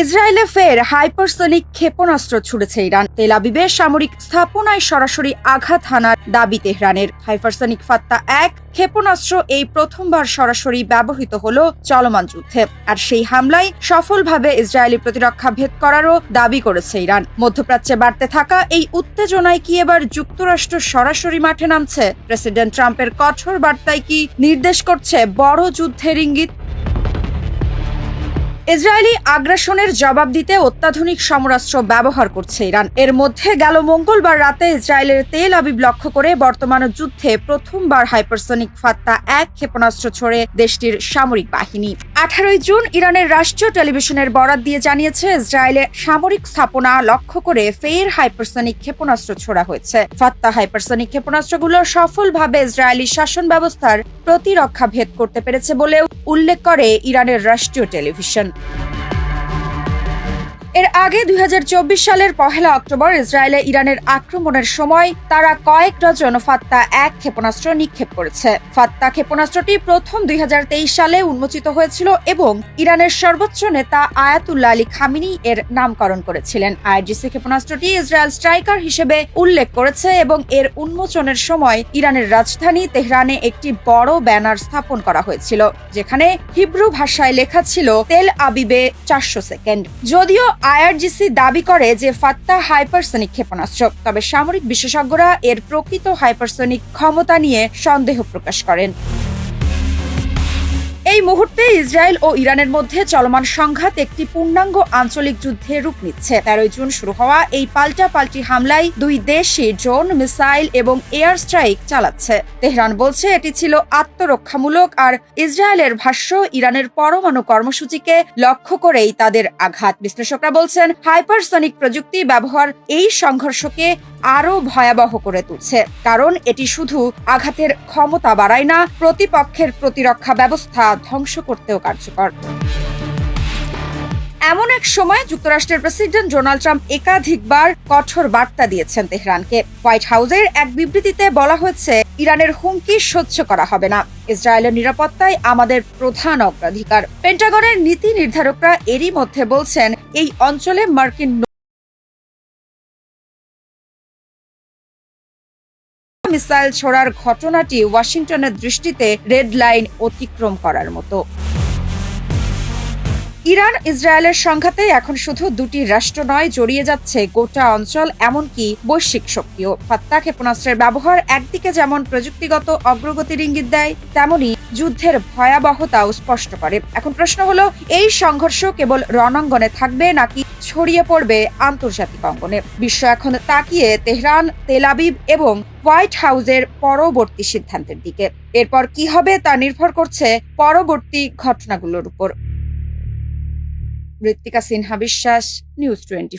ইসরায়েলে ফের হাইপারসনিক ক্ষেপণাস্ত্র ছুড়েছে ইরান। তেল আবিবের সামরিক স্থাপনায় সরাসরি আঘাত হানার দাবি তেহরানের। হাইপারসনিক ফাত্তা এক ক্ষেপণাস্ত্র এই প্রথমবার সরাসরি ব্যবহৃত হল চলমান যুদ্ধে। আর সেই হামলায় সফলভাবে ইসরায়েলি প্রতিরক্ষা ভেদ করারও দাবি করেছে ইরান। মধ্যপ্রাচ্যে বাড়তে থাকা এই উত্তেজনায় কি এবার যুক্তরাষ্ট্র সরাসরি মাঠে নামছে? প্রেসিডেন্ট ট্রাম্পের কঠোর বার্তায় কি নির্দেশ করছে বড় যুদ্ধের ইঙ্গিত? ইসরায়েলি আগ্রাসনের জবাব দিতে অত্যাধুনিক সমরাস্ত্র ব্যবহার করছে ইরান। এর মধ্যে গেল মঙ্গলবার রাতে ইসরায়েলের তেল আবিব লক্ষ্য করে বর্তমান যুদ্ধে প্রথমবার হাইপারসনিক ফাত্তা এক ক্ষেপণাস্ত্র ছড়ে দেশটির সামরিক বাহিনী। আঠারোই জুন ইরানের রাষ্ট্রীয় টেলিভিশনের বরাত দিয়ে জানিয়েছে, ইসরায়েলে সামরিক স্থাপনা লক্ষ্য করে ফের হাইপারসনিক ক্ষেপণাস্ত্র ছোড়া হয়েছে। ফাত্তা হাইপারসনিক ক্ষেপণাস্ত্রগুলো সফলভাবে ইসরায়েলি শাসন ব্যবস্থার প্রতিরক্ষা ভেদ করতে পেরেছে বলেও উল্লেখ করে ইরানের রাষ্ট্রীয় টেলিভিশন। এর আগে দুই হাজার চব্বিশ সালের পহেলা অক্টোবর ইসরায়েলে ইরানের আক্রমণের সময় তারা কয়েক ডজন ফাত্তা এক ক্ষেপণাস্ত্র নিক্ষেপ করেছে। ফাত্তা ক্ষেপণাস্ত্রটি প্রথম দুই হাজার তেইশ সালে উন্মোচিত হয়েছিল এবং ইরানের সর্বোচ্চ নেতা আয়াতুল্লা আলী খামিনি এর নামকরণ করেছিলেন। আইজিসি ক্ষেপণাস্ত্রটি ইসরায়েল স্ট্রাইকার হিসেবে উল্লেখ করেছে এবং এর উন্মোচনের সময় ইরানের রাজধানী তেহরানে একটি বড় ব্যানার স্থাপন করা হয়েছিল, যেখানে হিব্রু ভাষায় লেখা ছিল, তেল আবিবে চারশো সেকেন্ড। যদিও আইআরজিসি দাবি করে যে ফাত্তা হাইপারসনিক ক্ষেপণাস্ত্র, তবে সামরিক বিশেষজ্ঞরা এর প্রকৃত হাইপারসনিক ক্ষমতা নিয়ে সন্দেহ প্রকাশ করেন। এই মুহূর্তে ইসরায়েল ও ইরানের মধ্যে চলমান সংঘাত একটি পূর্ণাঙ্গ আঞ্চলিক যুদ্ধে রূপ নিচ্ছে। তেরোই জুন শুরু হওয়া এই পাল্টা পাল্টি হামলায় দুই দেশই ড্রোন, মিসাইল এবং এয়ার স্ট্রাইক চালাচ্ছে। তেহরান বলছে এটি ছিল আত্মরক্ষামূলক আর ইসরায়েলের ভাষ্য ইরানের পরমাণু কর্মসূচিকে লক্ষ্য করেই তাদের আঘাত। বিশ্লেষকরা বলছেন, হাইপারসনিক প্রযুক্তি ব্যবহার এই সংঘর্ষকে আরও ভয়াবহ করে তুলছে। কারণ এটি শুধু আঘাতের ক্ষমতা বাড়ায় না, প্রতিপক্ষের প্রতিরক্ষা ব্যবস্থা ধ্বংস করতেও কার্যকর। এমন এক সময় যুক্তরাষ্ট্রের প্রেসিডেন্ট ডোনাল্ড ট্রাম্প একাধিকবার কঠোর বার্তা দিয়েছেন তেহরানকে। হোয়াইট হাউসের এক বিবৃতিতে বলা হয়েছে, ইরানের হুমকি সহ্য করা হবে না। ইসরায়েলের নিরাপত্তায় আমাদের প্রধান অগ্রাধিকার। পেন্টাগনের নীতি নির্ধারকরা এরই মধ্যে বলছেন, এই অঞ্চলে মার্কিন মিসাইল ছোড়ার ঘটনাটি ওয়াশিংটনের দৃষ্টিতে রেড লাইন অতিক্রম করার মতো। ইরান, ইসরায়েলের সংঘাতে এখন শুধু দুটি রাষ্ট্র নয়, জড়িয়ে যাচ্ছে গোটা অঞ্চল, এমনকি বৈশ্বিক শক্তিও। ফাত্তা ক্ষেপণাস্ত্রের ব্যবহার একদিকে যেমন প্রযুক্তিগত অগ্রগতির ইঙ্গিত দেয়, তেমনি যুদ্ধের ভয়াবহতাও স্পষ্ট করে। এখন প্রশ্ন হলো, এই সংঘর্ষ কেবল রণাঙ্গনে থাকবে নাকি ছড়িয়ে পড়বে আন্তর্জাতিক অঙ্গনে? বিশ্ব এখন তাকিয়ে তেহরান তেলাবিব এবং হোয়াইট হাউসের পরবর্তী সিদ্ধান্তের দিকে। এরপর কি হবে তা নির্ভর করছে পরবর্তী ঘটনাগুলোর উপর। মৃত্তিকা সিনহা বিশ্বাস নিউজ টোয়েন্টি